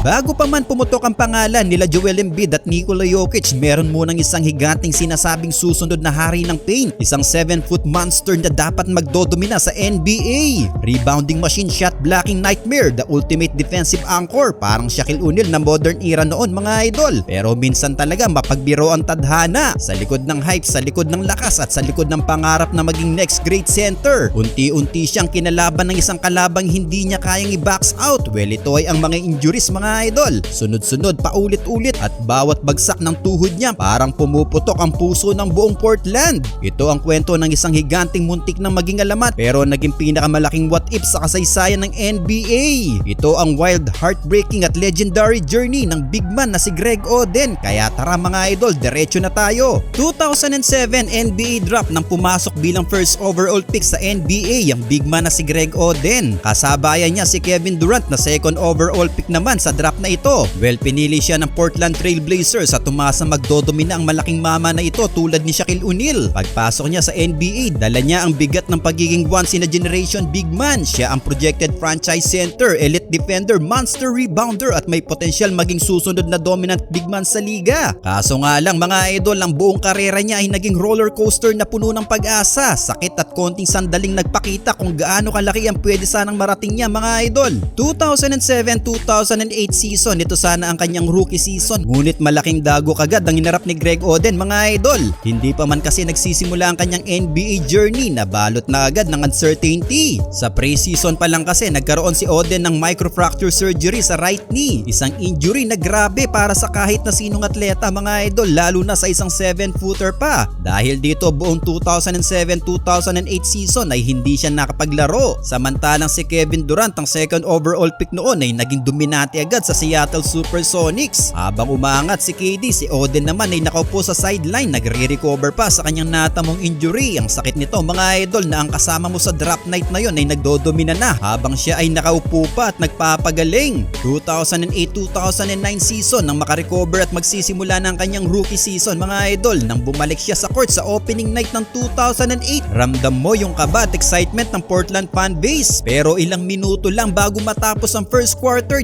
Bago pa man pumutok ang pangalan nila Joel Embiid at Nikola Jokic, meron munang isang higanting sinasabing susunod na hari ng paint. Isang 7-foot monster na dapat magdodomina sa NBA. Rebounding machine shot blocking nightmare, the ultimate defensive anchor. Parang Shaquille O'Neal na modern era noon mga idol. Pero minsan talaga mapagbiro ang tadhana. Sa likod ng hype, sa likod ng lakas at sa likod ng pangarap na maging next great center. Unti-unti siyang kinalaban ng isang kalabang hindi niya kayang i-box out. Well, ito ay ang mga injuries mga idol. Sunod-sunod paulit-ulit at bawat bagsak ng tuhod niya parang pumuputok ang puso ng buong Portland. Ito ang kwento ng isang higanting muntik na maging alamat pero naging pinakamalaking what if sa kasaysayan ng NBA. Ito ang wild, heartbreaking at legendary journey ng big man na si Greg Oden. Kaya tara mga idol, diretso na tayo. 2007 NBA draft nang pumasok bilang first overall pick sa NBA ang big man na si Greg Oden. Kasabayan niya si Kevin Durant na second overall pick naman sa draft na ito. Well, pinili siya ng Portland Trail Blazers at tumasa magdodomina ang malaking mama na ito tulad ni Shaquille O'Neal. Pagpasok niya sa NBA, dala niya ang bigat ng pagiging once in a generation big man. Siya ang projected franchise center, elite defender, monster rebounder at may potensyal maging susunod na dominant big man sa liga. Kaso nga lang mga idol, ang buong karera niya ay naging roller coaster na puno ng pag-asa, sakit at konting sandaling nagpakita kung gaano kalaki ang pwede sanang marating niya mga idol. 2007-2008 season, ito sana ang kanyang rookie season. Ngunit malaking dago kagad ang hinarap ni Greg Oden mga idol. Hindi pa man kasi nagsisimula ang kanyang NBA journey na balot na agad ng uncertainty. Sa pre-season pa lang kasi nagkaroon si Oden ng microfracture surgery sa right knee. Isang injury na grabe para sa kahit na sinong atleta mga idol lalo na sa isang 7-footer pa. Dahil dito buong 2007-2008 season ay hindi siya nakapaglaro. Samantalang si Kevin Durant ang second overall pick noon ay naging dominante agad sa Seattle Supersonics. Habang umangat si KD, si Oden naman ay nakaupo sa sideline nagre-recover pa sa kanyang natamong injury. Ang sakit nito mga idol na ang kasama mo sa draft night na yon ay nagdodomina na habang siya ay nakaupo pa at nagpapagaling. 2008-2009 season nang makarecover at magsisimula ng kanyang rookie season mga idol nang bumalik siya sa court sa opening night ng 2008. Ramdam mo yung kaba at excitement ng Portland fan base. Pero ilang minuto lang bago matapos ang first quarter,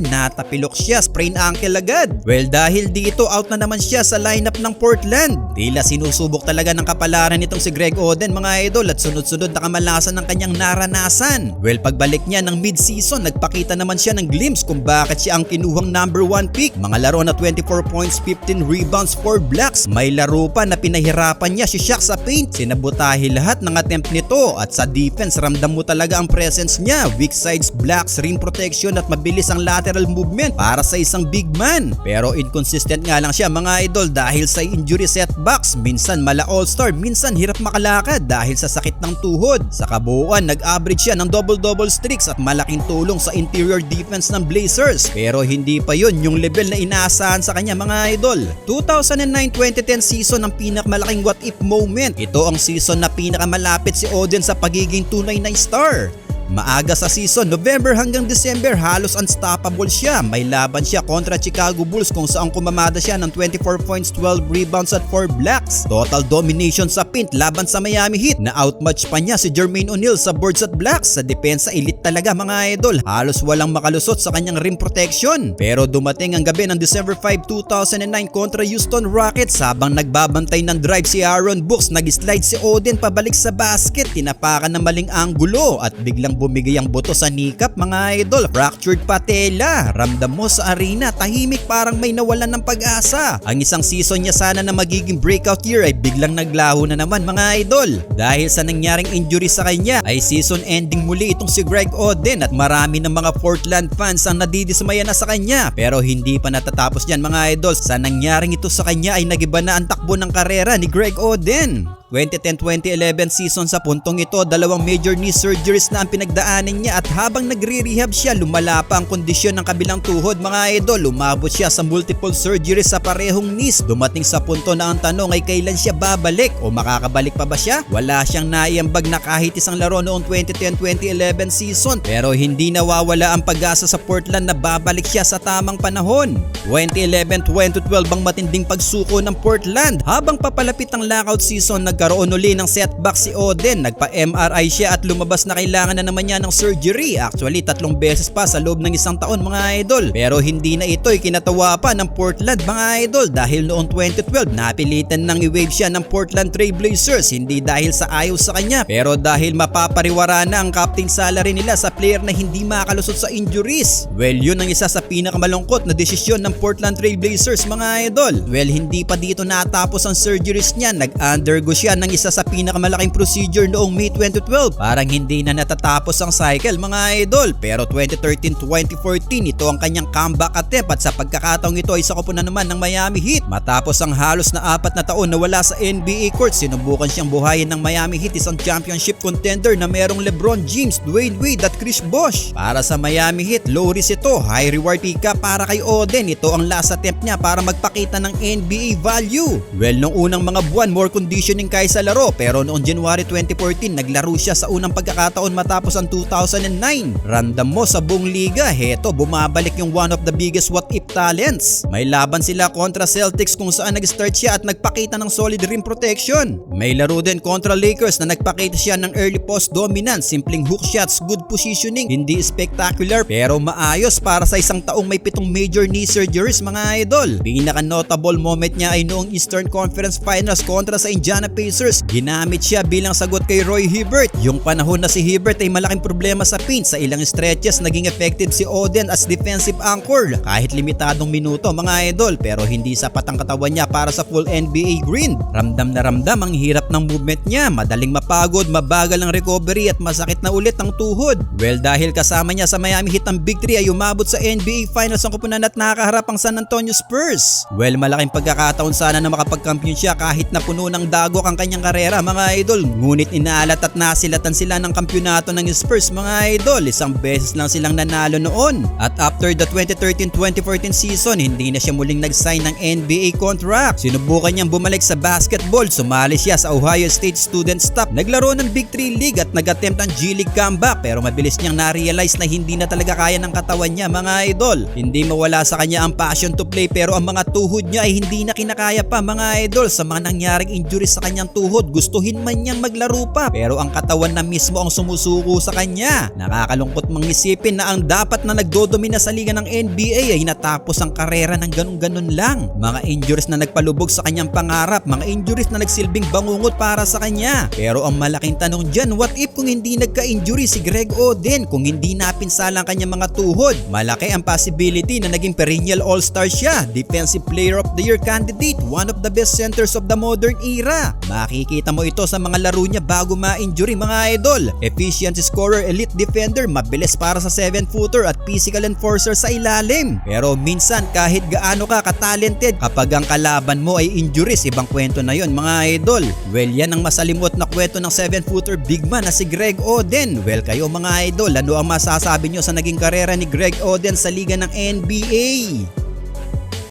natapilok siya, sprain ankle agad. Well dahil dito out na naman siya sa lineup ng Portland. Tila sinusubok talaga ng kapalaran nitong si Greg Oden mga idol at sunod-sunod na kamalasan ng kanyang naranasan. Well pagbalik niya ng mid-season, nagpakita naman siya ng glimpse kung bakit siya ang kinuhang number 1 pick. Mga laro na 24 points, 15 rebounds, 4 blocks. May laro pa na pinahirapan niya si Shaq sa paint. Sinabutahi lahat ng attempt nito at sa defense ramdam mo talaga ang presence niya. Weak sides, blocks, rim protection at mabilis ang lateral movement para sa isang big man. Pero inconsistent nga lang siya mga idol dahil sa injury setbacks. Minsan mala all-star, minsan hirap makalakad dahil sa sakit ng tuhod. Sa kabuuan, nag-average siya ng double-double streaks at malaking tulong sa interior defense ng Blazers. Pero hindi pa yon yung level na inaasahan sa kanya mga idol. 2009-2010 season ang pinakamalaking what if moment. Ito ang season na pinakamalapit si Oden sa pagiging tunay na star. Maaga sa season, November hanggang December, halos unstoppable siya. May laban siya kontra Chicago Bulls kung saan kumamada siya ng 24 points, 12 rebounds at 4 blocks. Total domination sa pint laban sa Miami Heat na outmatch pa niya si Jermaine O'Neal sa boards at blocks. Sa depensa elite talaga mga idol. Halos walang makalusot sa kanyang rim protection. Pero dumating ang gabi ng December 5, 2009 kontra Houston Rockets habang nagbabantay ng drive si Aaron Brooks, nag-slide si Oden pabalik sa basket, tinapakan ng maling anggulo at biglang bumigay ang buto sa kneecap mga idol. Fractured patella. Ramdam mo sa arena, tahimik parang may nawalan ng pag-asa. Ang isang season niya sana na magiging breakout year ay biglang naglaho na naman mga idol. Dahil sa nangyaring injury sa kanya ay season ending muli itong si Greg Oden at marami ng mga Portland fans ang nadidismaya na sa kanya. Pero hindi pa natatapos yan mga idol. Sa nangyaring ito sa kanya ay nagiba na ang takbo ng karera ni Greg Oden. 2010-2011 season sa puntong ito, dalawang major knee surgeries na ang pinagdaanan niya at habang nagre-rehab siya, lumala pa ang kondisyon ng kabilang tuhod mga idol. Umabot siya sa multiple surgeries sa parehong knees. Dumating sa punto na ang tanong ay kailan siya babalik o makakabalik pa ba siya? Wala siyang naiambag na kahit isang laro noong 2010-2011 season pero hindi nawawala ang pag-asa sa Portland na babalik siya sa tamang panahon. 2011-2012 ang matinding pagsuko ng Portland habang papalapit ang lockout season nag nagkaroon uli ng setback si Oden. Nagpa-MRI siya at lumabas na kailangan na naman niya ng surgery. Actually, tatlong beses pa sa loob ng isang taon mga idol. Pero hindi na ito'y kinatawa pa ng Portland mga idol dahil noong 2012 napilitan nang i-wave siya ng Portland Trail Blazers hindi dahil sa ayaw sa kanya pero dahil mapapariwara na ang captain salary nila sa player na hindi makalusot sa injuries. Well, yun ang isa sa pinakamalungkot na desisyon ng Portland Trail Blazers mga idol. Well, hindi pa dito natapos ang surgeries niya. Nag-undergo siya ng isa sa pinakamalaking procedure noong May 2012. Parang hindi na natatapos ang cycle mga idol. Pero 2013-2014 ito ang kanyang comeback attempt at sa pagkakataong ito ay sa na naman ng Miami Heat. Matapos ang halos na apat na taon na wala sa NBA court, sinubukan siyang buhayin ng Miami Heat isang championship contender na merong LeBron James, Dwayne Wade at Chris Bosh. Para sa Miami Heat, low risk ito, high reward ika para kay Oden. Ito ang last attempt niya para magpakita ng NBA value. Well, nung unang mga buwan, more conditioning kaysa laro pero noong January 2014, naglaro siya sa unang pagkakataon matapos ang 2009. Random mo sa buong liga, heto bumabalik yung one of the biggest what if talents. May laban sila kontra Celtics kung saan nag-start siya at nagpakita ng solid rim protection. May laro din kontra Lakers na nagpakita siya ng early post dominance, simpleng hook shots, good positioning, hindi spectacular pero maayos para sa isang taong may pitong major knee surgeries mga idol. Pinaka notable moment niya ay noong Eastern Conference Finals kontra sa Indiana Pacers. Ginamit siya bilang sagot kay Roy Hibbert. Yung panahon na si Hibbert ay malaking problema sa paint sa ilang stretches naging effective si Oden as defensive anchor kahit limitadong minuto mga idol pero hindi sapat ang katawan niya para sa full NBA grind. Ramdam na ramdam ang hirap ng movement niya, madaling mapagod, mabagal ang recovery at masakit na ulit ang tuhod. Well dahil kasama niya sa Miami Heat ang Big 3 ay umabot sa NBA Finals ang kupunan at nakakaharap ang San Antonio Spurs. Well malaking pagkakataon sana na makapag-champion siya kahit na puno ng dagok ang kanyang karera mga idol. Ngunit inaalat at nasilatan sila ng kampyonato ng Spurs mga idol. Isang beses lang silang nanalo noon. At after the 2013-2014 season, hindi na siya muling nag-sign ng NBA contract. Sinubukan niyang bumalik sa basketball. Sumali siya sa Ohio State Student Staff. Naglaro ng Big 3 League at nag-attempt ang G League comeback pero mabilis niyang na-realize na hindi na talaga kaya ng katawan niya mga idol. Hindi mawala sa kanya ang passion to play pero ang mga tuhod niya ay hindi na kinakaya pa mga idol sa mga nangyaring injuries sa kanyang tuhod. Gustuhin man niyang maglaro pa pero ang katawan na mismo ang sumusuko sa kanya. Nakakalungkot mang isipin na ang dapat na nagdodomina sa liga ng NBA ay natapos ang karera ng ganun-ganun lang. Mga injuries na nagpalubog sa kanyang pangarap, mga injuries na nagsilbing bangungot para sa kanya. Pero ang malaking tanong dyan, what if kung hindi nagka-injury si Greg Oden, kung hindi napinsala ang kanyang mga tuhod? Malaki ang possibility na naging perennial all-star siya, defensive player of the year candidate, one of the best centers of the modern era. Makikita mo ito sa mga laro niya bago ma-injury mga idol. Efficient scorer, elite defender, mabilis para sa 7-footer at physical enforcer sa ilalim. Pero minsan kahit gaano ka katalented, kapag ang kalaban mo ay injuries, ibang kwento na yon mga idol. Well, yan ang masalimot na kwento ng 7-footer big man na si Greg Oden. Well, kayo mga idol, ano ang masasabi nyo sa naging karera ni Greg Oden sa liga ng NBA?